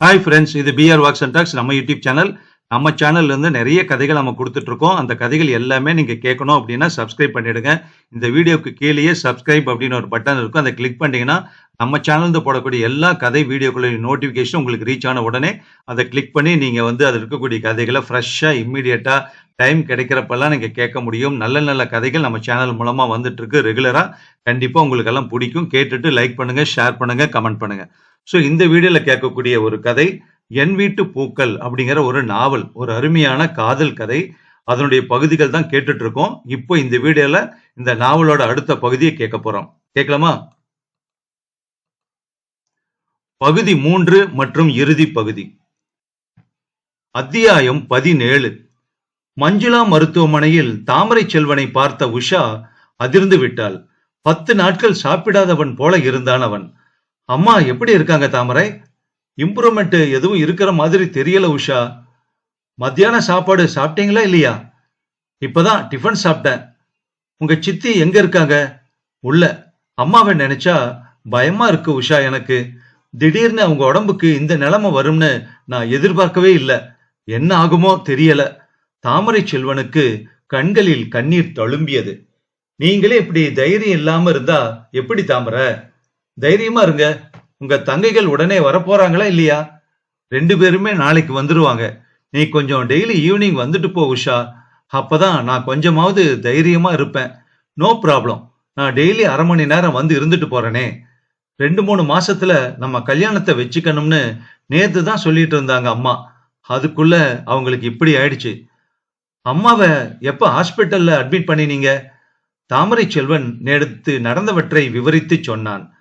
Hi friends இது PR walks and talks நம்ம YouTube channel நம்ம சேனல்ல இருந்து நிறைய கதைகள் நம்ம கொடுத்துட்டு இருக்கோம் அந்த கதைகள் எல்லாமே நீங்க கேட்கணும் அப்படின்னா சப்ஸ்கிரைப் பண்ணிடுங்க. இந்த வீடியோக்கு கீழேயே சப்ஸ்கிரைப் அப்படின்னு ஒரு பட்டன் இருக்கும். அதை கிளிக் பண்ணிங்கன்னா நம்ம சேனல்ந்து போடக்கூடிய எல்லா கதை வீடியோக்களுடைய நோட்டிஃபிகேஷன் உங்களுக்கு ரீச் ஆன உடனே அதை கிளிக் பண்ணி நீங்க வந்து அதில் இருக்கக்கூடிய கதைகளை ஃப்ரெஷ்ஷா இம்மிடியட்டா டைம் கிடைக்கிறப்பெல்லாம் நீங்கள் கேட்க முடியும். நல்ல நல்ல கதைகள் நம்ம சேனல் மூலமாக வந்துட்டு இருக்கு கண்டிப்பாக உங்களுக்கெல்லாம் உங்களுக்கு எல்லாம் பிடிக்கும். கேட்டுட்டு லைக் பண்ணுங்கள் ஷேர் பண்ணுங்கள் கமெண்ட் பண்ணுங்கள் ஸோ இந்த வீடியோல கேட்கக்கூடிய ஒரு கதை என் வீட்டு பூக்கள் அப்படிங்கிற ஒரு நாவல் ஒரு அருமையான காதல் கதை. அதனுடைய பகுதிகள் தான் கேட்டுட்டு இருக்கோம் இப்போ இந்த வீடியோல இந்த நாவலோட அடுத்த பகுதியை கேட்க போறோம். கேட்கலாமா? பகுதி மூன்று மற்றும் இறுதி பகுதி. அத்தியாயம் பதினேழு. மஞ்சுளா மருத்துவமனையில் தாமரை செல்வனை பார்த்த உஷா அதிர்ந்து விட்டாள். பத்து நாட்கள் சாப்பிடாதவன் போல இருந்தான் அவன் அம்மா எப்படி இருக்காங்க தாமரை? இம்ப்ரூவ்மெண்ட் எதுவும் இருக்கிற மாதிரி தெரியல உஷா. மத்தியான சாப்பாடு சாப்பிட்டீங்களா இல்லையா? இப்பதான் டிஃபன் சாப்பிட்டேன். உங்க சித்தி எங்க இருக்காங்க? உள்ள. அம்மாவை நினைச்சா பயமா இருக்கு உஷா எனக்கு. திடீர்னு அவங்க உடம்புக்கு இந்த நிலைமை வரும்னு நான் எதிர்பார்க்கவே இல்லை. என்ன ஆகுமோ தெரியல. தாமரை செல்வனுக்கு கண்களில் கண்ணீர் தழும்பியது. நீங்களே இப்படி தைரியம் இல்லாம இருந்தா எப்படி தாமரை? தைரியமா இருங்க. உங்க தங்கைகள் உடனே வரப்போறாங்களா இல்லையா? ரெண்டு பேருமே நாளைக்கு வந்துருவாங்க. நீ கொஞ்சம் டெய்லி ஈவினிங் வந்துட்டு போ உஷா. அப்பதான் நான் கொஞ்சமாவது தைரியமா இருப்பேன். நோ ப்ராப்ளம் நான் டெய்லி அரை மணி நேரம் வந்து இருந்துட்டு போறேனே. ரெண்டு மூணு மாசத்துல நம்ம கல்யாணத்தை வச்சுக்கணும்னு நேத்து தான் சொல்லிட்டு இருந்தாங்க அம்மா. அதுக்குள்ள அவங்களுக்கு இப்படி ஆயிடுச்சு. அம்மாவை எப்ப ஹாஸ்பிட்டல்ல அட்மிட் பண்ணினீங்க? தாமரை செல்வன் நேற்று நடந்தவற்றை விவரித்து சொன்னான்.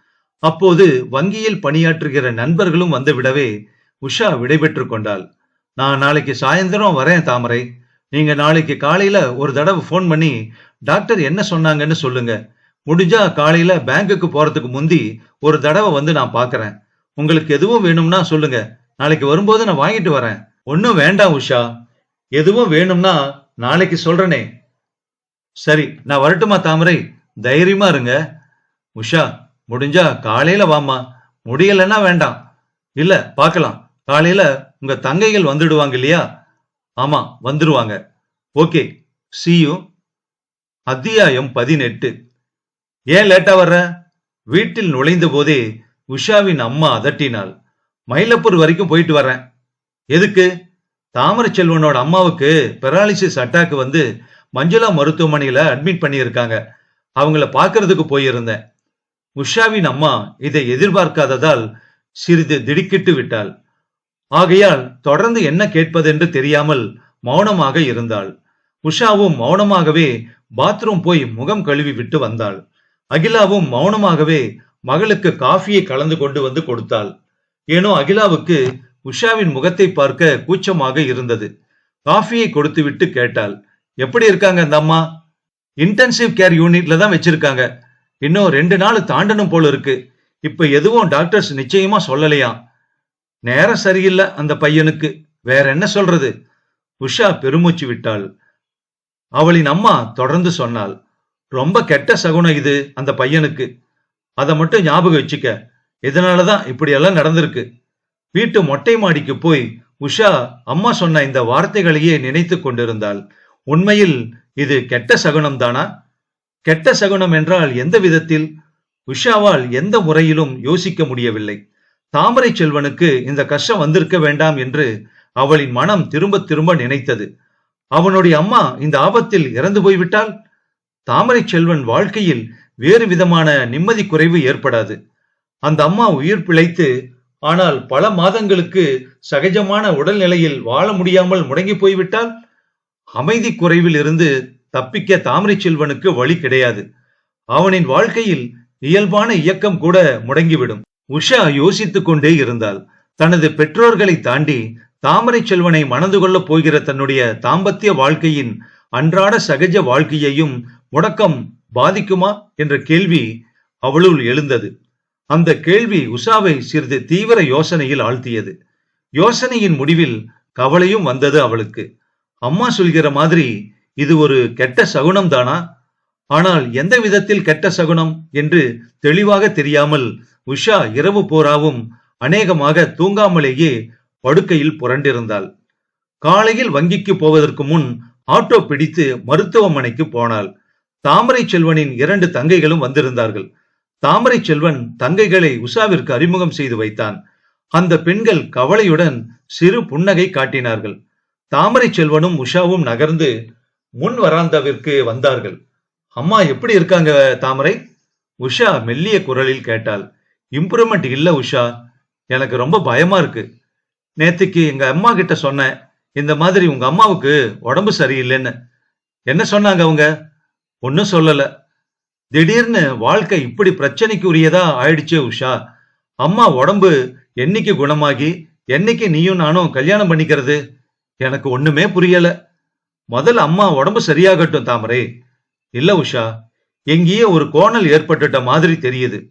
அப்போது வங்கியில் பணியாற்றுகிற நண்பர்களும் வந்து விடவே உஷா விடைபெற்று கொண்டாள். நான் நாளைக்கு சாயந்தரம் வரேன் தாமரை. நீங்க நாளைக்கு காலையில ஒரு தடவை ஃபோன் பண்ணி டாக்டர் என்ன சொன்னாங்கன்னு சொல்லுங்க. முடிஞ்சா காலையில பேங்குக்கு போறதுக்கு முந்தி ஒரு தடவை வந்து நான் பாக்குறேன். உங்களுக்கு எதுவும் வேணும்னா சொல்லுங்க. நாளைக்கு வரும்போது நான் வாங்கிட்டு வரேன். ஒன்னும் வேண்டாம் உஷா. எதுவும் வேணும்னா நாளைக்கு சொல்றனே. சரி நான் வரட்டுமா தாமரை? தைரியமா இருங்க. உஷா முடிஞ்சா காலையில வாமா முடியலன்னா வேண்டாம். இல்ல பார்க்கலாம். காலையில உங்க தங்கைகள் வந்துடுவாங்க இல்லையா? ஆமா வந்துருவாங்க. ஓகே சியும் அத்தியாயம் பதினெட்டு. ஏன் லேட்டா வர்ற? வீட்டில் நுழைந்த போதே உஷாவின் அம்மா அதட்டினாள். மயிலப்பூர் வரைக்கும் போயிட்டு வரேன். எதுக்கு? தாமரை செல்வனோட அம்மாவுக்கு பெராலிசிஸ் அட்டாக் வந்து மஞ்சுளா மருத்துவமனையில அட்மிட் பண்ணியிருக்காங்க. அவங்கள பாக்குறதுக்கு போயிருந்தேன். உஷாவின் அம்மா இதை எதிர்பார்க்காததால் சிறிது திடுக்கிட்டு விட்டாள். ஆகையால் தொடர்ந்து என்ன கேட்பதென்று தெரியாமல் மௌனமாக இருந்தாள். உஷாவும் மௌனமாகவே பாத்ரூம் போய் முகம் கழுவி விட்டு வந்தாள். அகிலாவும் மௌனமாகவே மகளுக்கு காஃபியை கலந்து கொண்டு வந்து கொடுத்தாள். ஏனோ அகிலாவுக்கு உஷாவின் முகத்தை பார்க்க கூச்சமாக இருந்தது. காஃபியை கொடுத்துவிட்டு கேட்டாள். எப்படி இருக்காங்க அந்த அம்மா? இன்டென்சிவ் கேர் யூனிட்ல தான் வச்சிருக்காங்க. இன்னும் ரெண்டு நாள் தாண்டணும் போல இருக்கு. இப்ப எதுவும் டாக்டர்ஸ் நிச்சயமா சொல்லலையாம் நேரம் சரியில்லை அந்த பையனுக்கு. வேற என்ன சொல்றது? உஷா பெருமூச்சு விட்டாள். அவளின் அம்மா தொடர்ந்து சொன்னாள். ரொம்ப கெட்ட சகுனம் இது அந்த பையனுக்கு. அதை மட்டும் ஞாபகம் வச்சுக்க. இதனாலதான் இப்படியெல்லாம் நடந்திருக்கு. வீட்டு மொட்டை மாடிக்கு போய் உஷா அம்மா சொன்ன இந்த வார்த்தைகளையே நினைத்து கொண்டிருந்தாள். உண்மையில் இது கெட்ட சகுனம் தானா கெட்ட சகுனம் என்றால் எந்த விதத்தில்? உஷாவால் எந்த முறையிலும் யோசிக்க முடியவில்லை. தாமரை செல்வனுக்கு இந்த கஷ்டம் வந்திருக்க வேண்டாம் என்று அவளின் மனம் திரும்ப திரும்ப நினைத்தது. அவனுடைய அம்மா இந்த ஆபத்தில் இறந்து போய்விட்டால் தாமரை செல்வன் வாழ்க்கையில் வேறு விதமான நிம்மதி குறைவு ஏற்படாது. அந்த அம்மா உயிர் பிழைத்து ஆனால் பல மாதங்களுக்கு சகஜமான உடல்நிலையில் வாழ முடியாமல் முடங்கி போய்விட்டால் அமைதி குறைவில் இருந்து தப்பிக்க தாமரை செல்வனுக்கு வழி கிடையாது. அவனின் வாழ்க்கையில் இயல்பான இயக்கம் கூட முடங்கிவிடும். உஷா யோசித்துக் கொண்டே இருந்தாள். தனது பெற்றோர்களை தாண்டி தாமரை செல்வனை மணந்து கொள்ளப் போகிற தன்னுடைய தாம்பத்திய வாழ்க்கையின் அன்றாட சகஜ வாழ்க்கையையும் முடக்கம் பாதிக்குமா என்ற கேள்வி அவளுள் எழுந்தது. அந்த கேள்வி உஷாவை சிறிது தீவிர யோசனையில் ஆழ்த்தியது. யோசனையின் முடிவில் கவலையும் வந்தது அவளுக்கு. அம்மா சொல்கிற மாதிரி இது ஒரு கெட்ட சகுனம் தானா? ஆனால் எந்த விதத்தில் கெட்ட சகுனம் என்று தெளிவாக தெரியாமல் உஷா இரவு போராவும் அநேகமாக தூங்காமலேயே படுக்கையில் புரண்டிருந்தாள். காலையில் வங்கிக்கு போவதற்கு முன் ஆட்டோ பிடித்து மருத்துவமனைக்கு போனாள். தாமரை செல்வனின் இரண்டு தங்கைகளும் வந்திருந்தார்கள். தாமரை செல்வன் தங்கைகளை உஷாவிற்கு அறிமுகம் செய்து வைத்தான். அந்த பெண்கள் கவலையுடன் சிறு புன்னகை காட்டினார்கள். தாமரை செல்வனும் உஷாவும் நகர்ந்து முன் வராந்தாவிற்கு வந்தார்கள். அம்மா எப்படி இருக்காங்க தாமரை? உஷா மெல்லிய குரலில் கேட்டாள். இம்ப்ரூவ்மெண்ட் இல்ல உஷா. எனக்கு ரொம்ப பயமா இருக்கு. நேத்துக்கு எங்க அம்மா கிட்ட சொன்னேன் இந்த மாதிரி உங்க அம்மாவுக்கு உடம்பு சரியில்லைன்னு. என்ன சொன்னாங்க அவங்க? ஒன்னும் சொல்லல. திடீர்னு வாழ்க்கை இப்படி பிரச்சனைக்கு உரியதா ஆயிடுச்சு உஷா. அம்மா உடம்பு என்னைக்கு குணமாகி என்னைக்கு நீயும் நானும் கல்யாணம் பண்ணிக்கிறது? எனக்கு ஒண்ணுமே புரியல. முதல்ல அம்மா உடம்பு சரியாகட்டும் தாமரை. இல்ல உஷா எங்கேயே ஒரு கோணல் ஏற்பட்டுட்ட மாதிரி தெரியுது.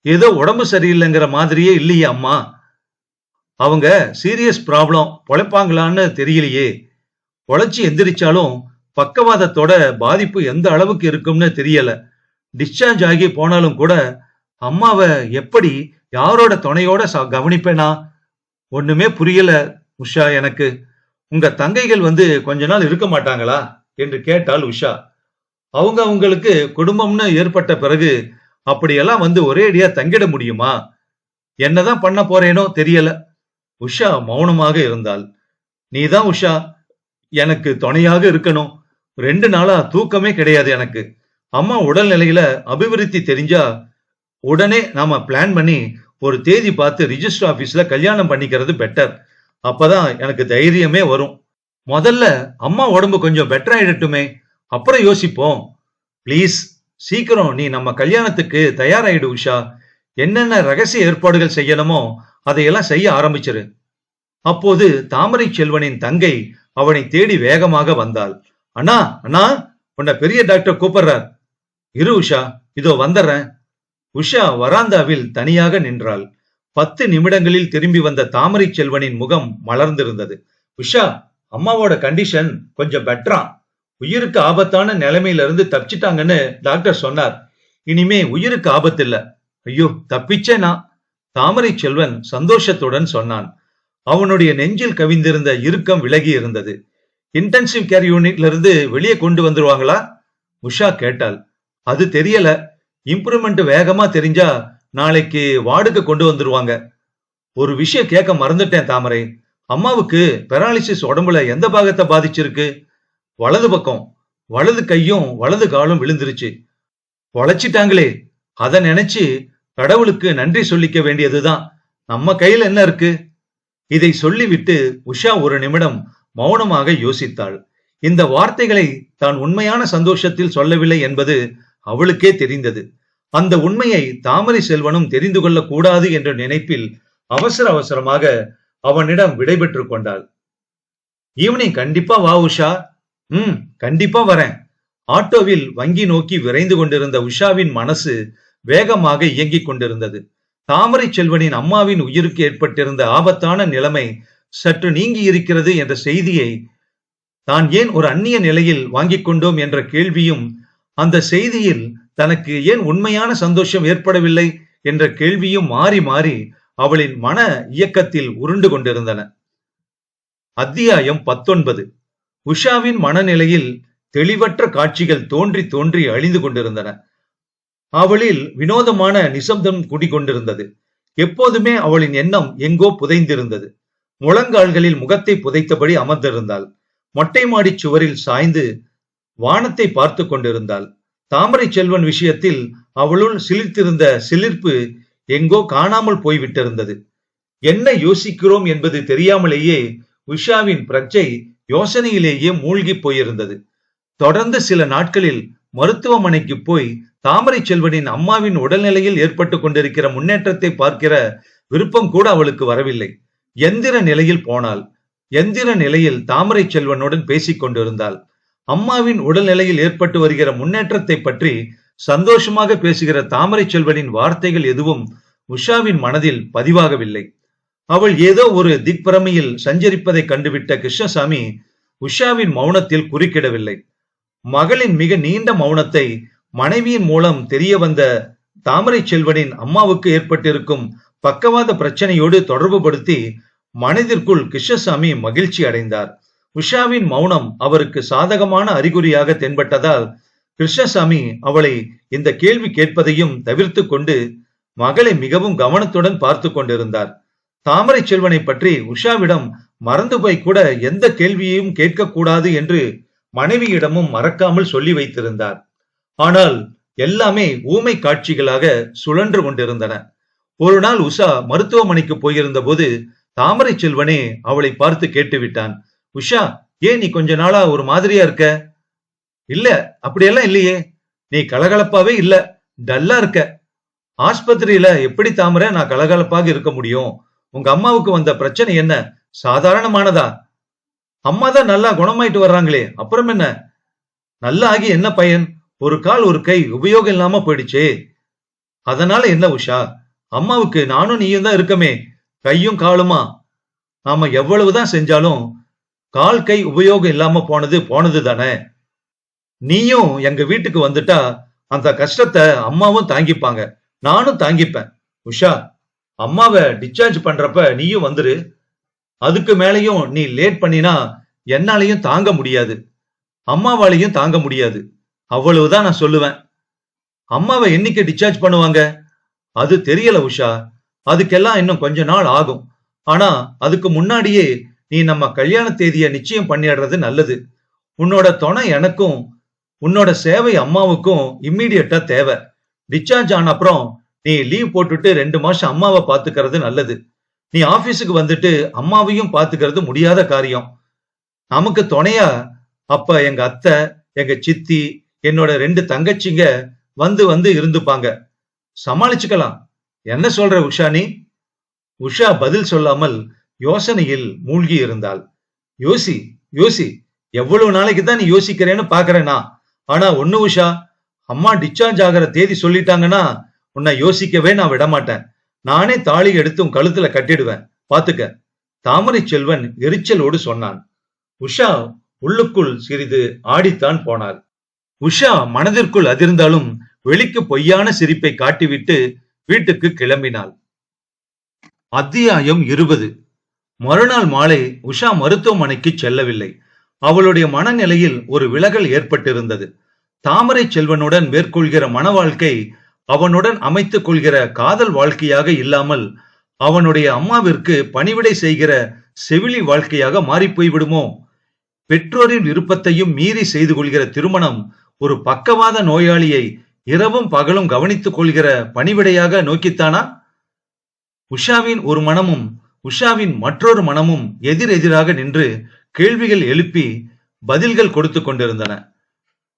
ஏதோ உடம்பு சரியில்லைங்கிற மாதிரியே இல்லையே அம்மா. அவங்க சீரியஸ் ப்ராப்ளம் பொழைப்பாங்களான்னு தெரியலையே. பொழைச்சி எந்திரிச்சாலும் பக்கவாதத்தோட பாதிப்பு எந்த அளவுக்கு இருக்கும்னு தெரியல. டிஸ்சார்ஜ் ஆகி போனாலும் கூட அம்மாவை எப்படி யாரோட துணையோட ச- கவனிப்பேனா? ஒண்ணுமே புரியல உஷா எனக்கு. உங்க தங்கைகள் வந்து கொஞ்ச நாள் இருக்க மாட்டாங்களா? என்று கேட்டாள் உஷா. அவங்க அவங்களுக்கு குடும்பம்னு ஏற்பட்ட பிறகு அப்படியெல்லாம் வந்து ஒரேடியா தங்கிட முடியுமா? என்னதான் பண்ண போறேனோ தெரியல. உஷா மௌனமாக இருந்தாள். நீதான் உஷா எனக்கு துணையாக இருக்கணும். ரெண்டு நாளா தூக்கமே கிடையாது எனக்கு. அம்மா உடல்நிலையில அபிவிருத்தி தெரிஞ்சா உடனே நாம பிளான் பண்ணி ஒரு தேதி பார்த்து ரிஜிஸ்டர் ஆபீஸ்ல கல்யாணம் பண்ணிக்கிறது பெட்டர் அப்பதான் எனக்கு தைரியமே வரும். முதல்ல அம்மா உடம்பு கொஞ்சம் பெட்டர் ஆயிடட்டுமே. அப்புறம் யோசிப்போம். ப்ளீஸ் சீக்கிரம் நீ நம்ம கல்யாணத்துக்கு தயாராயிடு உஷா. என்னென்ன ரகசிய ஏற்பாடுகள் செய்யணுமோ அதையெல்லாம் செய்ய ஆரம்பிச்சிரு. அப்போது தாமரை செல்வனின் தங்கை அவனை தேடி வேகமாக வந்தாள். அண்ணா அண்ணா உன்னை பெரிய டாக்டர் கூப்பிடுறார். இரு உஷா. இதோ வந்துடுறேன் உஷா வராந்தாவில் தனியாக நின்றாள். பத்து நிமிடங்களில் திரும்பி வந்த தாமரை செல்வனின் முகம் மலர்ந்திருந்தது. உஷா அம்மாவோட கண்டிஷன் கொஞ்சம் பெட்டரா உயிருக்கு ஆபத்தான நிலைமையில இருந்து தப்பிச்சிட்டாங்கன்னு டாக்டர் சொன்னார். இனிமே உயிருக்கு ஆபத்து இல்ல. ஐயோ தப்பிச்சேனா? தாமரை செல்வன் சந்தோஷத்துடன் சொன்னான். அவனுடைய நெஞ்சில் கவிந்திருந்த இறுக்கம் விலகி இருந்தது. இன்டென்சிவ் கேர் யூனிட்ல இருந்து வெளியே கொண்டு வந்துருவாங்களா? உஷா கேட்டாள். அது தெரியல. இம்ப்ரூவ்மெண்ட் வேகமா தெரிஞ்சா நாளைக்கு வார்டுக்கு கொண்டு வந்துருவாங்க. ஒரு விஷயம் கேட்க மறந்துட்டேன் தாமரை. அம்மாவுக்கு பெராலிசிஸ் உடம்புல எந்த பாகத்தை பாதிச்சிருக்கு? வலது பக்கம் வலது கையும் வலது காலும் விழுந்துருச்சு. பொழைச்சிட்டாங்களே. அத நினைச்சு கடவுளுக்கு நன்றி சொல்லிக்க வேண்டியதுதான். நம்ம கையில என்ன இருக்கு? இதை சொல்லிவிட்டு உஷா ஒரு நிமிடம் மௌனமாக யோசித்தாள். இந்த வார்த்தைகளை தான் உண்மையான சந்தோஷத்தில் சொல்லவில்லை என்பது அவளுக்கே தெரிந்தது. அந்த உண்மையை தாமரை செல்வனும் தெரிந்து கொள்ளக் கூடாது என்ற நினைப்பில் அவசர அவசரமாக அவனிடம் விடைபெற்று கொண்டாள். ஈவினிங் கண்டிப்பா வா உஷா. ம் கண்டிப்பா வரேன். ஆட்டோவில் வங்கி நோக்கி விரைந்து கொண்டிருந்த உஷாவின் மனசு வேகமாக இயங்கிக் கொண்டிருந்தது. தாமரை செல்வனின் அம்மாவின் உயிருக்கு ஏற்பட்டிருந்த ஆபத்தான நிலைமை சற்று நீங்கி இருக்கிறது என்ற செய்தியை தான் ஏன் ஒரு அந்நிய நிலையில் வாங்கிக் கொண்டோம்? என்ற கேள்வியும் அந்த செய்தியில் தனக்கு ஏன் உண்மையான சந்தோஷம் ஏற்படவில்லை என்ற கேள்வியும் மாறி மாறி அவளின் மன இயக்கத்தில் உருண்டு கொண்டிருந்தன. அத்தியாயம் பத்தொன்பது. உஷாவின் மனநிலையில் தெளிவற்ற காட்சிகள் தோன்றி தோன்றி அழிந்து கொண்டிருந்தன. அவளில் வினோதமான நிசப்தம் குடிகொண்டிருந்தது. எப்போதுமே அவளின் எண்ணம் எங்கோ புதைந்திருந்தது. முழங்கால்களில் முகத்தை புதைத்தபடி அமர்ந்திருந்தாள். மொட்டை மாடி சுவரில் சாய்ந்து வானத்தை பார்த்து கொண்டிருந்தாள். தாமரை செல்வன் விஷயத்தில் அவளுள் சிலிர்த்திருந்த சிலிர்ப்பு எங்கோ காணாமல் போய்விட்டிருந்தது. என்ன யோசிக்கிறோம் என்பது தெரியாமலேயே உஷாவின் பிரஜை யோசனையிலேயே மூழ்கி போயிருந்தது. தொடர்ந்து சில நாட்களில் மருத்துவமனைக்கு போய் தாமரை செல்வனின் அம்மாவின் உடல்நிலையில் ஏற்பட்டு கொண்டிருக்கிற முன்னேற்றத்தை பார்க்கிற விருப்பம் கூட அவளுக்கு வரவில்லை. எந்திர நிலையில் போனாள். எந்திர நிலையில் தாமரை செல்வனுடன் பேசிக் கொண்டிருந்தாள். அம்மாவின் உடல்நிலையில் ஏற்பட்டு வருகிற முன்னேற்றத்தை பற்றி சந்தோஷமாக பேசுகிற தாமரை செல்வனின் வார்த்தைகள் எதுவும் உஷாவின் மனதில் பதிவாகவில்லை. அவள் ஏதோ ஒரு திக்பிரமையில் சஞ்சரிப்பதை கண்டுவிட்ட கிருஷ்ணசாமி உஷாவின் மௌனத்தில் குறுக்கிடவில்லை. மகளின் மிக நீண்ட மௌனத்தை மனைவியின் மூலம் தெரிய வந்த தாமரை செல்வனின் அம்மாவுக்கு ஏற்பட்டிருக்கும் பக்கவாத பிரச்சனையோடு தொடர்புபடுத்தி மனதிற்குள் கிருஷ்ணசாமி மகிழ்ச்சி அடைந்தார். உஷாவின் மௌனம் அவருக்கு சாதகமான அறிகுறியாக தென்பட்டதால் கிருஷ்ணசாமி அவளை இந்த கேள்வி கேட்பதையும் தவிர்த்து கொண்டு மகளை மிகவும் கவனத்துடன் பார்த்து கொண்டிருந்தார். தாமரை செல்வனை பற்றி உஷாவிடம் மறந்து போய் கூட எந்த கேள்வியையும் கேட்கக்கூடாது என்று மனைவியிடமும் மறக்காமல் சொல்லி வைத்திருந்தார். ஆனால் எல்லாமே ஊமை காட்சிகளாக சுழன்று கொண்டிருந்தன. ஒரு நாள் உஷா மருத்துவமனைக்கு போயிருந்த போது தாமரை செல்வனே அவளை பார்த்து கேட்டுவிட்டான். உஷா ஏன் நீ கொஞ்ச நாளா ஒரு மாதிரியா இருக்க? இல்ல அப்படியெல்லாம் இல்லையே. நீ கலகலப்பாவே இல்ல. டல்லா இருக்க. ஆஸ்பத்திரியில எப்படி தாமர நான் கலகலப்பாக இருக்க முடியும்? உங்க அம்மாவுக்கு வந்த பிரச்சனை என்ன? சாதாரணமானதா? அம்மா தான் நல்லா குணமாயிட்டு வர்றாங்களே. அப்புறம் என்ன? நல்லா ஆகி என்ன பையன்? ஒரு கால் ஒரு கை உபயோகம் இல்லாம போயிடுச்சே. அதனால என்ன உஷா? அம்மாவுக்கு நானும் நீயும் தான் இருக்கமே. கையும் காலுமா? நாம எவ்வளவுதான் செஞ்சாலும் கால் கை உபயோகம் இல்லாம போனது போனது தானே. நீயும் எங்க வீட்டுக்கு வந்துட்டா அந்த கஷ்டத்தை அம்மாவும் தாங்கிப்பாங்க. நானும் தாங்கிப்பேன். உஷா அம்மாவை டிஸ்சார்ஜ் பண்றப்ப நீயும் வந்துரு. அதுக்கு மேலையும் நீ லேட் பண்ணினா என்னாலையும் தாங்க முடியாது. அம்மாவாலையும் தாங்க முடியாது. அவ்வளவுதான் நான் சொல்லுவேன். அம்மாவை என்னைக்கு டிஸ்சார்ஜ் பண்ணுவாங்க? அது தெரியல உஷா. அதுக்கெல்லாம் இன்னும் கொஞ்ச நாள் ஆகும். ஆனா அதுக்கு முன்னாடியே நீ நம்ம கல்யாண தேதியை நிச்சயம் பண்ணிடுறது நல்லது. உன்னோட துணை எனக்கும் உன்னோட சேவை அம்மாவுக்கும் இம்மீடியட்டா தேவை. டிஸ்சார்ஜ் ஆன அப்புறம் நீ லீவ் போட்டுட்டு ரெண்டு மாசம் அம்மாவை பாத்துக்கிறது நல்லது. நீ ஆபீஸுக்கு வந்துட்டு அம்மாவையும் பாத்துக்கிறது முடியாத காரியம். நமக்கு துணையா அப்ப எங்க அத்தை எங்க சித்தி என்னோட ரெண்டு தங்கச்சிங்க வந்து வந்து இருந்துப்பாங்க. சமாளிச்சுக்கலாம். என்ன சொல்ற உஷா நீ? உஷா பதில் சொல்லாமல் யோசனையில் மூழ்கி இருந்தாள். யோசி யோசி எவ்வளவு நாளைக்கு தான் நீ யோசிக்கிறேன்னு பாக்குறேனா ஆனா ஒண்ணு உஷா அம்மா டிஸ்சார்ஜ் ஆகிற தேதி சொல்லிட்டாங்கன்னா உன்னை யோசிக்கவே நான் விட மாட்டேன் நானே தாலி எடுத்து உன் கழுத்துல கட்டிடுவேன். பாத்துக்க. தாமரை செல்வன் எரிச்சலோடு சொன்னான். உஷா உள்ளுக்குள் சிறிது ஆடித்தான் போனாள். உஷா மனதிற்குள் அதிர்ந்தாலும் வெளிக்கு பொய்யான சிரிப்பை காட்டிவிட்டு வீட்டுக்கு கிளம்பினாள். அத்தியாயம் இருபது. மறுநாள் மாலை உஷா மருத்துவமனைக்கு செல்லவில்லை. அவளுடைய மனநிலையில் ஒரு விலகல் ஏற்பட்டிருந்தது. தாமரை செல்வனுடன் மேற்கொள்கிற மன வாழ்க்கை அவனுடன் அமைத்துக் கொள்கிற காதல் வாழ்க்கையாக இல்லாமல் அவனுடைய அம்மாவிற்கு பணிவிடை செய்கிற செவிலி வாழ்க்கையாக மாறிப்போய் விடுமோ? பெற்றோரின் விருப்பத்தையும் மீறி செய்து கொள்கிற திருமணம் ஒரு பக்கவாத நோயாளியை இரவும் பகலும் கவனித்துக் கொள்கிற பணிவிடையாக நோக்கித்தானா? உஷாவின் ஒரு மனமும் உஷாவின் மற்றொரு மனமும் எதிரெதிராக நின்று கேள்விகள் எழுப்பி பதில்கள் கொடுத்து கொண்டிருந்தன.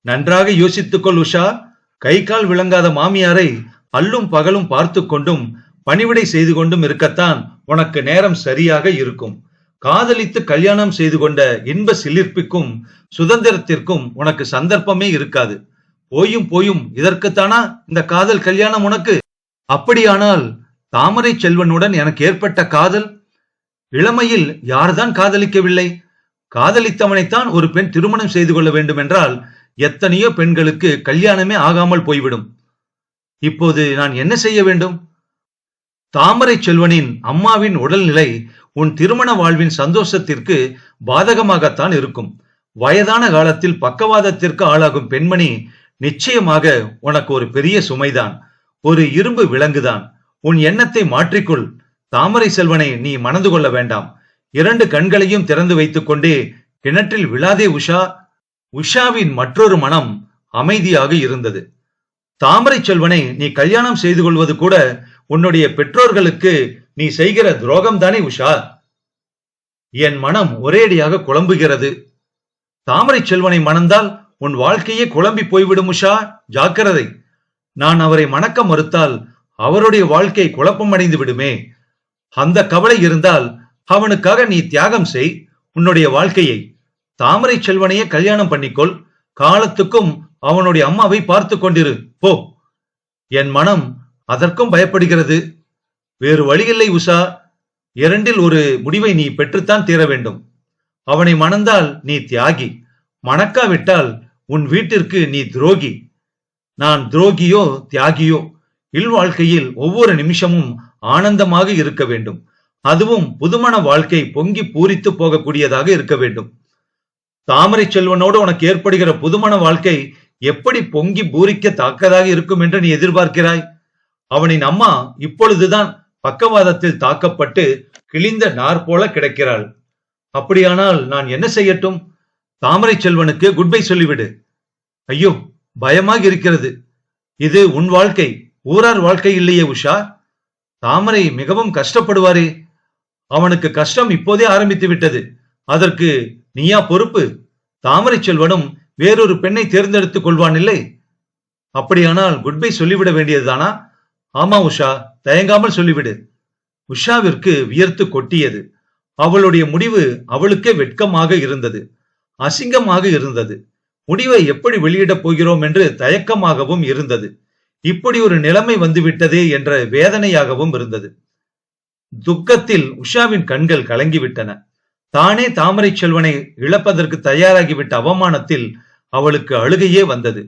நன்றாக யோசித்துக்கொள் உஷா. கை கால் விளங்காத மாமியாரை அல்லும் பகலும் பார்த்து கொண்டும் பணிவிடை செய்து கொண்டும் இருக்கத்தான் உனக்கு நேரம் சரியாக இருக்கும். காதலித்து கல்யாணம் செய்து கொண்ட இன்ப சிலிர்ப்பிக்கும் சுதந்திரத்திற்கும் உனக்கு சந்தர்ப்பமே இருக்காது. போயும் போயும் இதற்குத்தானா இந்த காதல் கல்யாணம் உனக்கு? அப்படியானால் தாமரை செல்வனுடன் எனக்கு ஏற்பட்ட காதல்? இளமையில் யார்தான் காதலிக்கவில்லை? காதலித்தவனைத்தான் ஒரு பெண் திருமணம் செய்து கொள்ள வேண்டுமென்றால் எத்தனையோ பெண்களுக்கு கல்யாணமே ஆகாமல் போய்விடும். இப்போது நான் என்ன செய்ய வேண்டும்? தாமரை செல்வனின் அம்மாவின் உடல்நிலை உன் திருமண வாழ்வின் சந்தோஷத்திற்கு பாதகமாகத்தான் இருக்கும். வயதான காலத்தில் பக்கவாதத்திற்கு ஆளாகும் பெண்மணி நிச்சயமாக உனக்கு ஒரு பெரிய சுமைதான். ஒரு இரும்பு விலங்குதான். உன் எண்ணத்தை மாற்றிக்கொள். தாமரை செல்வனை நீ மணந்து கொள்ள வேண்டாம். இரண்டு கண்களையும் திறந்து வைத்துக்கொண்டே கிணற்றில் விழாதே உஷா. உஷாவின் மற்றொரு மனம் அமைதியாக இருந்தது. தாமரை செல்வனை நீ கல்யாணம் செய்து கொள்வது கூட உன்னுடைய பெற்றோர்களுக்கு நீ செய்கிற துரோகம் தானே உஷா. என் மனம் ஒரேடியாக குழம்புகிறது. தாமரை செல்வனை மணந்தால் உன் வாழ்க்கையே குழம்பி போய்விடும் உஷா. ஜாக்கிரதை. நான் அவரை மணக்க மறுத்தால் அவருடைய வாழ்க்கை குழப்பமடைந்து விடுமே. அந்த கவலை இருந்தால் அவனுக்காக நீ தியாகம் செய். உன்னுடைய வாழ்க்கையை தாமரை செல்வனையே கல்யாணம் பண்ணிக்கொள். காலத்துக்கும் அவனுடைய அம்மாவை பார்த்து கொண்டிரு. போ. என் மனம் அதற்கும் பயப்படுகிறது. வேறு வழியில்லை உஷா. இரண்டில் ஒரு முடிவை நீ பெற்றுத்தான் தீர வேண்டும். அவனை மணந்தால் நீ தியாகி. மணக்காவிட்டால் உன் வீட்டிற்கு நீ துரோகி. நான் துரோகியோ தியாகியோ. இல்வாழ்க்கையில் ஒவ்வொரு நிமிஷமும் ஆனந்தமாக இருக்க வேண்டும். அதுவும் புதுமண வாழ்க்கை பொங்கி பூரித்து போகக்கூடியதாக இருக்க வேண்டும். தாமரை செல்வனோடு உனக்கு ஏற்படுகிற புதுமண வாழ்க்கை எப்படி பொங்கி பூரிக்க தாக்கதாக இருக்கும் என்று நீ எதிர்பார்க்கிறாய்? அவனின் அம்மா இப்பொழுதுதான் பக்கவாதத்தில் தாக்கப்பட்டு கிழிந்த நார் போல கிடக்கிறாள். அப்படியானால் நான் என்ன செய்யட்டும்? தாமரை செல்வனுக்கு குட் பை சொல்லிவிடு. ஐயோ பயமாக இருக்கிறது. இது உன் வாழ்க்கை ஊரார் வாழ்க்கை இல்லையே உஷா? தாமரை மிகவும் கஷ்டப்படுவாரே. அவனுக்கு கஷ்டம் இப்போதே ஆரம்பித்து விட்டது. அதற்கு நீயா பொறுப்பு. தாமரை செல்வனும் வேறொரு பெண்ணை தேர்ந்தெடுத்துக் கொள்வான் இல்லை அப்படியானால் குட்பை சொல்லிவிட வேண்டியதுதானா? ஆமா உஷா தயங்காமல் சொல்லிவிடு. உஷாவிற்கு வியர்த்து கொட்டியது. அவளுடைய முடிவு அவளுக்கே வெட்கமாக இருந்தது. அசிங்கமாக இருந்தது. முடிவை எப்படி வெளியிடப் போகிறோம் என்று தயக்கமாகவும் இருந்தது. இப்படி ஒரு நிலைமை வந்துவிட்டதே என்ற வேதனையாகவும் இருந்தது. துக்கத்தில் உஷாவின் கண்கள் கலங்கிவிட்டன. தானே தாமரை செல்வனை இழப்பதற்கு தயாராகிவிட்ட அவமானத்தில் அவளுக்கு அழுகையே வந்தது.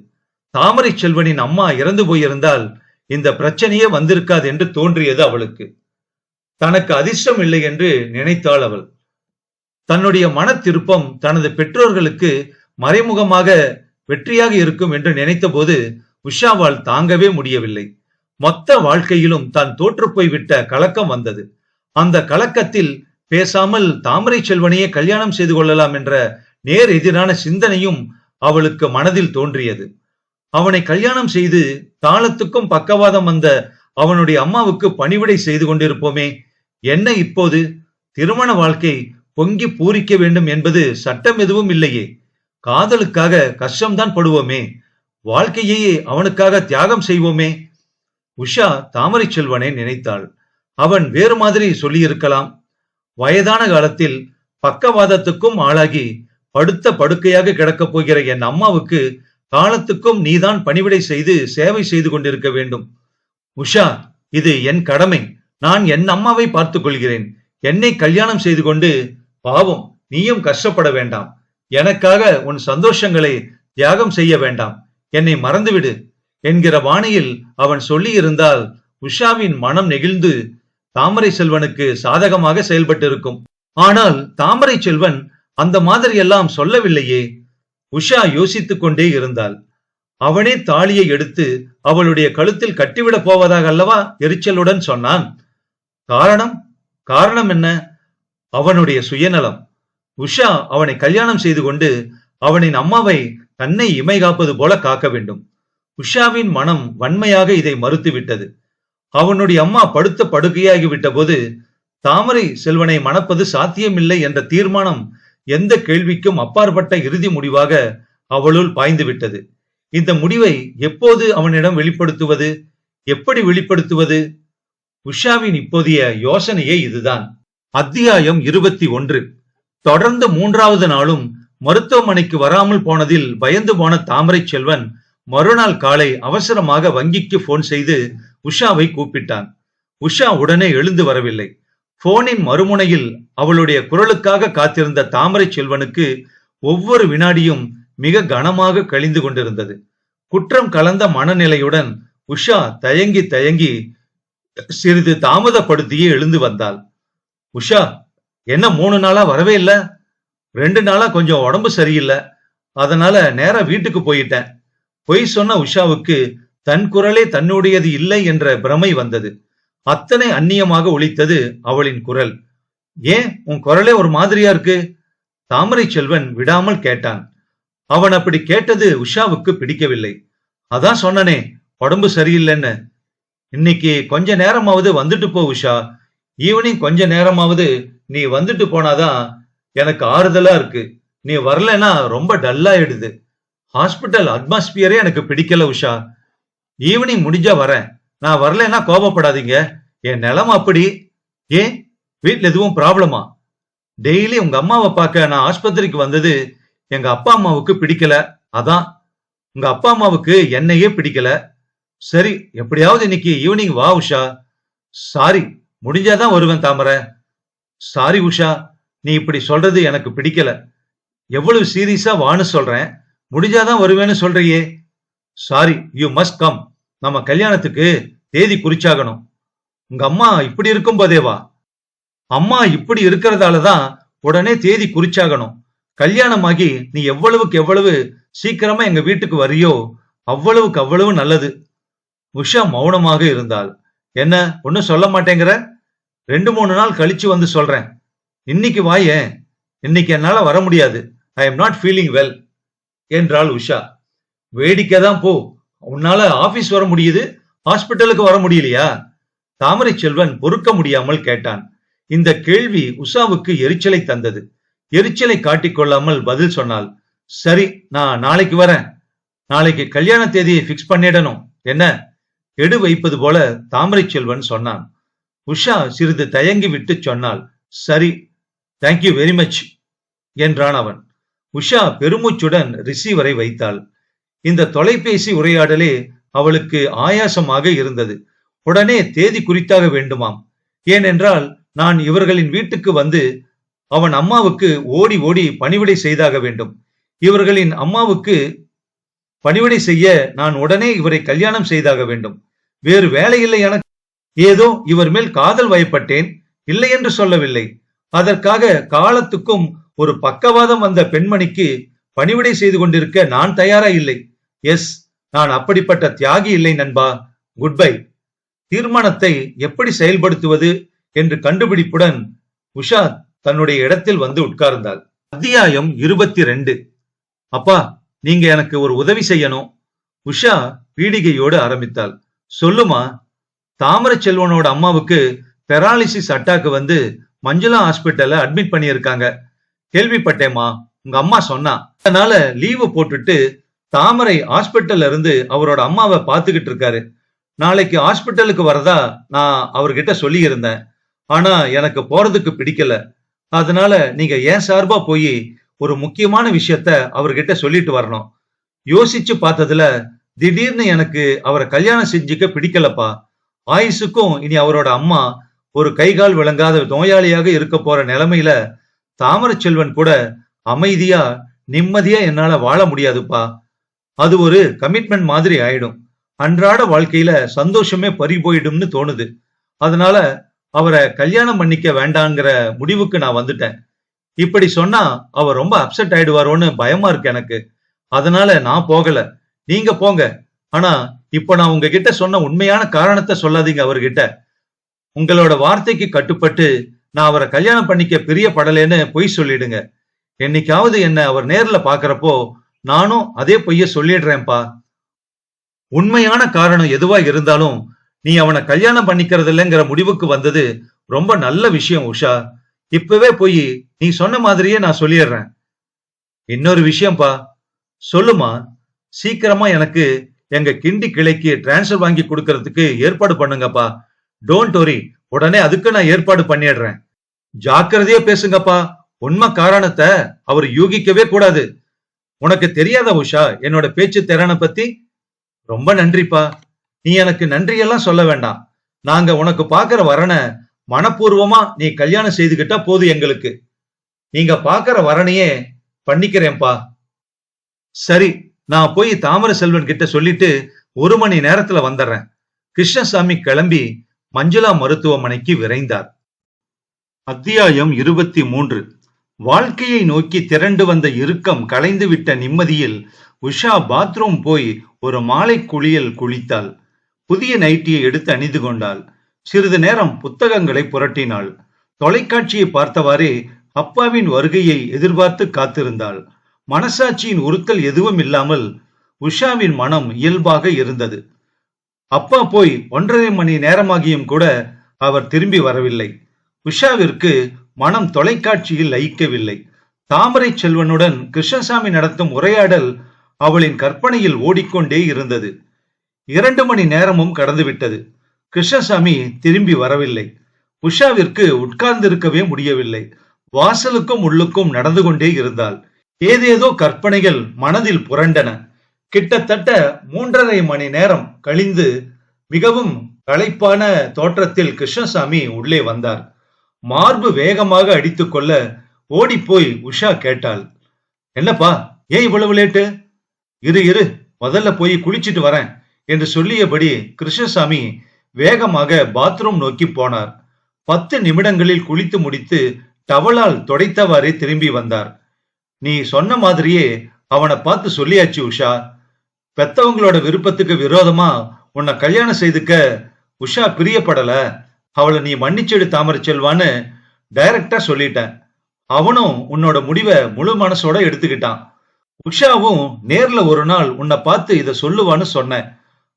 தாமரை செல்வனின் அம்மா இறந்து போயிருந்தால் இந்த பிரச்சனையே வந்திருக்காது என்று தோன்றியது அவளுக்கு. தனக்கு அதிர்ஷ்டம் இல்லை என்று நினைத்தாள் அவள். தன்னுடைய மன திருப்பம் தனது பெற்றோர்களுக்கு மறைமுகமாக வெற்றியாக இருக்கும் என்று நினைத்தபோது உஷாவால் தாங்கவே முடியவில்லை. மொத்த வாழ்க்கையிலும் தான் தோற்று போய்விட்ட கலக்கம் வந்தது. அந்த கலக்கத்தில் பேசாமல் தாமரை செல்வனையே கல்யாணம் செய்து கொள்ளலாம் என்ற நேர் எதிரான சிந்தனையும் அவளுக்கு மனதில் தோன்றியது. அவனை கல்யாணம் செய்து தாளத்துக்கும் பக்கவாதம் வந்த அவனுடைய அம்மாவுக்கு பணிவிடை செய்து கொண்டிருப்போமே என்ன இப்போது? திருமண வாழ்க்கை பொங்கி பூரிக்க வேண்டும் என்பது சட்டம் எதுவும் இல்லையே. காதலுக்காக கஷ்டம்தான் படுவோமே வாழ்க்கையையே அவனுக்காக தியாகம் செய்வோமே. உஷா தாமரை செல்வனை நினைத்தாள். அவன் வேறு மாதிரி சொல்லியிருக்கலாம். வயதான காலத்தில் பக்கவாதத்துக்கும் ஆளாகி படுத்த படுக்கையாக கிடக்கப் போகிற என் அம்மாவுக்கு காலத்துக்கும் நீதான் பணிவிடை செய்து சேவை செய்து கொண்டிருக்க வேண்டும். உஷா இது என் கடமை. நான் என் அம்மாவை பார்த்துக் கொள்கிறேன். என்னை கல்யாணம் செய்து கொண்டு பாவம் நீயும் கஷ்டப்பட வேண்டாம். எனக்காக உன் சந்தோஷங்களை தியாகம் செய்ய வேண்டாம். என்னை மறந்துவிடு என்கிற வாணியில் அவன் சொல்லியிருந்தால் உஷாவின் மனம் நெகிழ்ந்து தாமரை செல்வனுக்கு சாதகமாக செயல்பட்டிருக்கும். ஆனால் தாமரை செல்வன் அந்த மாதிரி எல்லாம் சொல்லவில்லையே. உஷா யோசித்துக் கொண்டே இருந்தாள். அவனே தாலியை எடுத்து அவளுடைய கழுத்தில் கட்டிவிடப் போவதாக அல்லவா எரிச்சலுடன் சொன்னான். காரணம்? காரணம் என்ன? அவனுடைய சுயநலம். உஷா அவனை கல்யாணம் செய்து கொண்டு அவனின் அம்மாவை தன்னை இமை காப்பது போல காக்க வேண்டும். உஷாவின் மனம் வன்மையாக இதை மறுத்துவிட்டது. அவனுடைய அம்மா படுத்த படுக்கையாகிவிட்ட போது தாமரை செல்வனை மணப்பது சாத்தியமில்லை என்ற தீர்மானம் எந்த கேள்விக்கும் அப்பாற்பட்ட இறுதி முடிவாக அவளுள் பாய்ந்து விட்டது இந்த முடிவை எப்போது அவனிடம் வெளிப்படுத்துவது? எப்படி வெளிப்படுத்துவது? உஷாவின் இப்போதைய யோசனையே இதுதான். அத்தியாயம் இருபத்தி ஒன்று. தொடர்ந்து மூன்றாவது நாளும் மருத்துவமனைக்கு வராமல் போனதில் பயந்து போன தாமரை செல்வன் மறுநாள் காலை அவசரமாக வங்கிக்கு போன் செய்து உஷாவை கூப்பிட்டான். உஷா உடனே எழுந்து வரவில்லை. போனின் மறுமுனையில் அவளுடைய குரலுக்காக காத்திருந்த தாமரை செல்வனுக்கு ஒவ்வொரு வினாடியும் மிக கனமாக கழிந்து கொண்டிருந்தது. குற்றம் கலந்த மனநிலையுடன் உஷா தயங்கி தயங்கி சிறிது தாமதப்படுத்தியே எழுந்து வந்தாள். உஷா என்ன மூணு நாளா வரவே இல்ல? ரெண்டு நாளா கொஞ்சம் உடம்பு சரியில்லை. அதனால நேரா வீட்டுக்கு போயிட்டேன். பொய் சொன்ன உஷாவுக்கு தன் குரலே தன்னுடையது இல்லை என்ற பிரமை வந்தது. அத்தனை அந்நியமாக ஒழித்தது அவளின் குரல். ஏன்? உன் குரலே ஒரு மாதிரியா இருக்கு? தாமரை செல்வன் விடாமல் கேட்டான். அவன் அப்படி கேட்டது உஷாவுக்கு பிடிக்கவில்லை. அதான் சொன்னனே உடம்பு சரியில்லைன்னு. இன்னைக்கு கொஞ்ச நேரமாவது வந்துட்டு போ உஷா. ஈவினிங் கொஞ்ச நேரமாவது நீ வந்துட்டு போனாதான் எனக்கு ஆறுதலா இருக்கு. நீ வரலனா ரொம்ப டல்லாயிடுது. ஹாஸ்பிட்டல் அட்மாஸ்பியரே எனக்கு பிடிக்கல உஷா. ஈவினிங் முடிஞ்சா வரேன். நான் வரலைன்னா கோபப்படாதீங்க. என் நிலம் அப்படி. ஏன்? வீட்ல எதுவும் ப்ராப்ளமா டெய்லி உங்க அம்மாவை பார்க்க நான் ஆஸ்பத்திரிக்கு வந்தது எங்க அப்பா அம்மாவுக்கு பிடிக்கல. அதான். உங்க அப்பா அம்மாவுக்கு என்னையே பிடிக்கல. சரி எப்படியாவது இன்னைக்கு ஈவினிங் வா உஷா. சாரி முடிஞ்சாதான் வருவேன் தாமரை. சாரி உஷா. நீ இப்படி சொல்றது எனக்கு பிடிக்கல. எவ்வளவு சீரியஸா வான்னு சொல்றேன். முடிஞ்சாதான் வருவேன்னு சொல்றியே. சாரி யூ மஸ்ட் கம் நம்ம கல்யாணத்துக்கு தேதி குறிச்சாகணும். உங்க அம்மா இப்படி இருக்கும் போதேவா? அம்மா இப்படி இருக்கிறதால தான் உடனே தேதி குறிச்சாகணும். கல்யாணமாகி நீ எவ்வளவுக்கு எவ்வளவு சீக்கிரமா எங்க வீட்டுக்கு வரியோ அவ்வளவுக்கு அவ்வளவு நல்லது. உஷா மௌனமாக இருந்தாள். என்ன ஒன்னும் சொல்ல மாட்டேங்கிற? ரெண்டு மூணு நாள் கழிச்சு வந்து சொல்றேன். இன்னைக்கு வாயே இன்னைக்கு என்னால வர முடியாது. I am not feeling well என்றாள் உஷா. வேடிக்கை தான் போ. உன்னால ஆபீஸ் வர முடியுது ஹாஸ்பிட்டலுக்கு வர முடியலையா? தாமரை செல்வன் பொறுக்க முடியாமல் கேட்டான். இந்த கேள்வி உஷாவுக்கு எரிச்சலை தந்தது. எரிச்சலை காட்டிக்கொள்ளாமல் பதில் சொன்னாள். சரி நான் நாளைக்கு வரேன். நாளைக்கு கல்யாண தேதியை பிக்ஸ் பண்ணிடணும். என்ன? எடு வைப்பது போல தாமரை செல்வன் சொன்னான். உஷா சிறிது தயங்கி விட்டு சொன்னாள். சரி தேங்க்யூ வெரி மச் என்றான் அவன். உஷா பெருமூச்சுடன் ரிசீவரை வைத்தாள். இந்த தொலைபேசி உரையாடலே அவளுக்கு ஆயாசமாக இருந்தது. உடனே தேதி குறித்தாக வேண்டுமாம். ஏனென்றால் நான் இவர்களின் வீட்டுக்கு வந்து அவன் அம்மாவுக்கு ஓடி ஓடி பணிவிடை செய்தாக வேண்டும். இவர்களின் அம்மாவுக்கு பணிவிடை செய்ய நான் உடனே இவரை கல்யாணம் செய்தாக வேண்டும். வேறு வேலை இல்லை எனக்கு. ஏதோ இவர் மேல் காதல் வயப்பட்டேன். இல்லை என்று சொல்லவில்லை. அதற்காக காலத்துக்கும் ஒரு பக்கவாதம் வந்த பெண்மணிக்கு பணிவிடை செய்து கொண்டிருக்க நான் தயாரா இல்லை. எஸ் நான் அப்படிப்பட்ட தியாகி இல்லை நண்பா. Good bye. தீர்மானத்தை எப்படி செயல்படுத்துவது என்று கண்டுபிடிப்புடன் உஷா தன்னுடைய இடத்தில் வந்து உட்கார்ந்தாள். அத்தியாயம் இருபத்தி ரெண்டு அப்பா நீங்க எனக்கு ஒரு உதவி செய்யணும். உஷா பீடிகையோடு ஆரம்பித்தாள். சொல்லுமா தாமரை செல்வனோட அம்மாவுக்கு பெராலிசிஸ் அட்டாக் வந்து மஞ்சுளா ஹாஸ்பிட்டல்ல அட்மிட் பண்ணியிருக்காங்க. கேள்விப்பட்டேமா உங்க அம்மா சொன்னா. அதனால லீவு போட்டுட்டு தாமரை ஹாஸ்பிட்டல்ல இருந்து அவரோட அம்மாவை பாத்துக்கிட்டு இருக்காரு. நாளைக்கு ஹாஸ்பிட்டலுக்கு வரதா நான் அவர்கிட்ட சொல்லியிருந்தேன். ஆனா எனக்கு போறதுக்கு பிடிக்கல. அதனால நீங்க ஏன் சார்பா போய் ஒரு முக்கியமான விஷயத்த அவர்கிட்ட சொல்லிட்டு வரணும். யோசிச்சு பார்த்ததுல திடீர்னு எனக்கு அவரை கல்யாணம் செஞ்சுக்க பிடிக்கலப்பா. ஆயுசுக்கும் இனி அவரோட அம்மா ஒரு கைகால் விளங்காத நோயாளியாக இருக்க போற நிலைமையில தாமரை செல்வன் கூட அமைதியா நிம்மதியா என்னால வாழ முடியாதுப்பா. அது ஒரு கமிட்மெண்ட் மாதிரி ஆயிடும். அன்றாட வாழ்க்கையில சந்தோஷமே பறி போயிடும்னு தோணுது. அதனால அவரை கல்யாணம் பண்ணிக்க வேண்டாங்கிற முடிவுக்கு நான் வந்துட்டேன். இப்படி சொன்னா அவர் ரொம்ப அப்செட் ஆயிடுவாரோன்னு பயமா இருக்கு எனக்கு. அதனால நான் போகல. நீங்க போங்க. ஆனா இப்ப நான் உங்ககிட்ட சொன்ன உண்மையான காரணத்தை சொல்லாதீங்க அவர்கிட்ட. உங்களோட வார்த்தைக்கு கட்டுப்பட்டு நான் அவரை கல்யாணம் பண்ணிக்க பிரியப்படலைன்னு பொய் சொல்லிடுங்க. என்னைக்காவது என்ன அவர் நேர்ல பாக்குறப்போ நானும் அதே பொய்ய சொல்லிடுறேன்ப்பா. உண்மையான காரணம் எதுவா இருந்தாலும் நீ அவனை கல்யாணம் பண்ணிக்கிறது இல்லைங்கிற முடிவுக்கு வந்தது ரொம்ப நல்ல விஷயம் உஷா. இப்பவே போய் நீ சொன்ன மாதிரியே நான் சொல்லிடுறேன். இன்னொரு விஷயம்ப்பா. சொல்லுமா சீக்கிரமா எனக்கு எங்க கிண்டி கிளைக்கு டிரான்ஸ்ஃபர் வாங்கி கொடுக்கறதுக்கு ஏற்பாடு பண்ணுங்கப்பா. டோன்ட் ஒரி உடனே அதுக்கு நான் ஏற்பாடு பண்ணிடுறேன். ஜாக்கிரதையா பேசுங்கப்பா. உண்மை காரணத்தை அவர் யூகிக்கவே கூடாது. உனக்கு தெரியாத உஷா என்னோட பேச்சு திறனை பத்தி? ரொம்ப நன்றிப்பா. நீ எனக்கு நன்றியெல்லாம் சொல்ல வேண்டாம். நாங்க உனக்கு பாக்குற வரனை மனப்பூர்வமா நீ கல்யாணம் செய்துகிட்டா போது எங்களுக்கு. நீங்க பாக்குற வரனையே பண்ணிக்கிறேன்ப்பா. சரி நான் போய் தாமர செல்வன் கிட்ட சொல்லிட்டு ஒரு மணி நேரத்துல வந்துடுறேன். கிருஷ்ணசாமி கிளம்பி மஞ்சுளா மருத்துவமனைக்கு விரைந்தார். அத்தியாயம் இருபத்தி மூன்று வாழ்க்கையை நோக்கி திரண்டு வந்த இறுக்கம் கலைந்துவிட்ட நிம்மதியில் உஷா பாத்ரூம் போய் ஒரு மாலை குளியல் குளித்தாள். புதிய நைட்டியை எடுத்து அணிந்து கொண்டாள். சிறிது நேரம் புத்தகங்களை புரட்டினாள். தொலைக்காட்சியை பார்த்தவாறே அப்பாவின் வருகையை எதிர்பார்த்து காத்திருந்தாள். மனசாட்சியின் உறுத்தல் எதுவும் இல்லாமல் உஷாவின் மனம் இயல்பாக இருந்தது. அப்பா போய் ஒன்றரை மணி நேரமாகியும் கூட அவர் திரும்பி வரவில்லை. உஷாவிற்கு மனம் தொலைக்காட்சியில் லயிக்கவில்லை. தாமரை செல்வனுடன் கிருஷ்ணசாமி நடத்தும் உரையாடல் அவளின் கற்பனையில் ஓடிக்கொண்டே இருந்தது. இரண்டு மணி நேரமும் கடந்துவிட்டது. கிருஷ்ணசாமி திரும்பி வரவில்லை. உஷாவிற்கு உட்கார்ந்திருக்கவே முடியவில்லை. வாசலுக்கும் உள்ளுக்கும் நடந்து கொண்டே இருந்தாள். ஏதேதோ கற்பனைகள் மனதில் புரண்டன. கிட்டத்தட்ட மூன்றரை மணி நேரம் கழிந்து மிகவும் களைப்பான தோற்றத்தில் கிருஷ்ணசாமி உள்ளே வந்தார். மார்பு வேகமாக அடித்துக்கொள்ள ஓடிப்போய் உஷா கேட்டாள். என்னப்பா ஏன் இவ்வளவு லேட்டு? இரு இரு முதல்ல போய் குளிச்சிட்டு வரேன் என்று சொல்லியபடி கிருஷ்ணசாமி வேகமாக பாத்ரூம் நோக்கி போனார். பத்து நிமிடங்களில் குளித்து முடித்து டவலால் தொடைத்தவாறே திரும்பி வந்தார். நீ சொன்ன மாதிரியே அவனை பார்த்து சொல்லியாச்சு உஷா. பெத்தவங்களோட விருப்பத்துக்கு விரோதமா உன்னை கல்யாணம் செய்துக்க உஷா பிரியப்படல. அவளை நீ மன்னிச்செடு தாமரை செல்வான்னு டைரக்டா சொல்லிட்டேன். அவனும் உன்னோட முடிவை முழு மனசோட எடுத்துக்கிட்டான். உஷாவும் நேர்ல ஒரு நாள் உன்னை பார்த்து இதை சொல்லுவான்னு சொன்னேன்.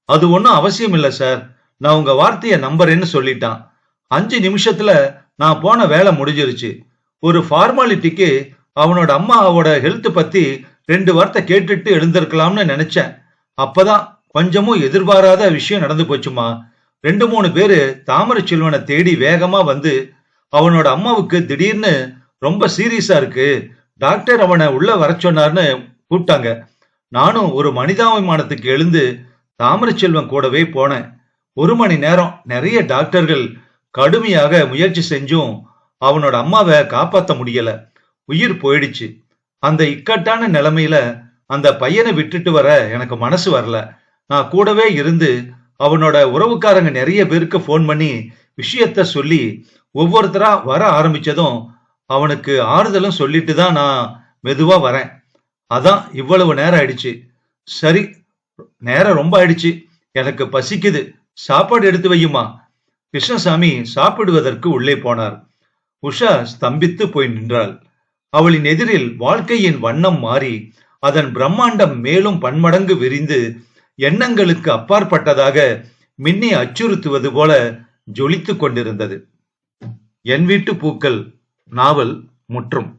அது ஒன்றும் அவசியம் இல்லை சார். நான் உங்க வார்த்தையை நம்புறேன்னு சொல்லிட்டான். அஞ்சு நிமிஷத்துல நான் போன வேலை முடிஞ்சிருச்சு. ஒரு ஃபார்மாலிட்டிக்கு அவனோட அம்மாவோட ஹெல்த் பத்தி ரெண்டு வார்த்தை கேட்டுட்டு எழுந்திருக்கலாம்னு நினைச்சேன். அப்பதான் கொஞ்சமும் எதிர்பாராத விஷயம் நடந்து போச்சுமா? ரெண்டு மூணு பேரு தாமரை செல்வனை தேடி வேகமா வந்து அவனோட அம்மாவுக்கு திடீர்னு ரொம்ப சீரியஸா இருக்கு. டாக்டர் அவனை உள்ள வர சொன்னார்னு கூப்பிட்டாங்க. நானும் ஒரு மனிதாபிமானத்துக்கு எழுந்து தாமரை செல்வன் கூடவே போனேன். ஒரு மணி நேரம் நிறைய டாக்டர்கள் கடுமையாக முயற்சி செஞ்சும் அவனோட அம்மாவை காப்பாற்ற முடியல. உயிர் போயிடுச்சு. அந்த இக்கட்டான நிலைமையில அந்த பையனை விட்டுட்டு வர எனக்கு மனசு வரல. நான் கூடவே இருந்து அவனோட உறவுக்காரங்க நிறைய பேருக்கு ஃபோன் பண்ணி விஷயத்த சொல்லி ஒவ்வொருத்தரா வர ஆரம்பிச்சதும் அவனுக்கு ஆறுதலும் சொல்லிட்டு தான் நான் மெதுவா வரேன். அதான் இவ்வளவு நேரம் ஆயிடுச்சு. சரி நேரம் ரொம்ப ஆயிடுச்சு. எனக்கு பசிக்குது. சாப்பாடு எடுத்து வையுமா? கிருஷ்ணசாமி சாப்பிடுவதற்கு உள்ளே போனார். உஷா ஸ்தம்பித்து போய் நின்றாள். அவளின் எதிரில் வாழ்க்கையின் வண்ணம் மாறி அதன் பிரம்மாண்டம் மேலும் பன்மடங்கு விரிந்து எண்ணங்களுக்கு அப்பாற்பட்டதாக மின்னி அச்சுறுத்துவது போல ஜொலித்துக் கொண்டிருந்தது. என் வீட்டு பூக்கள் நாவல் முற்றும்.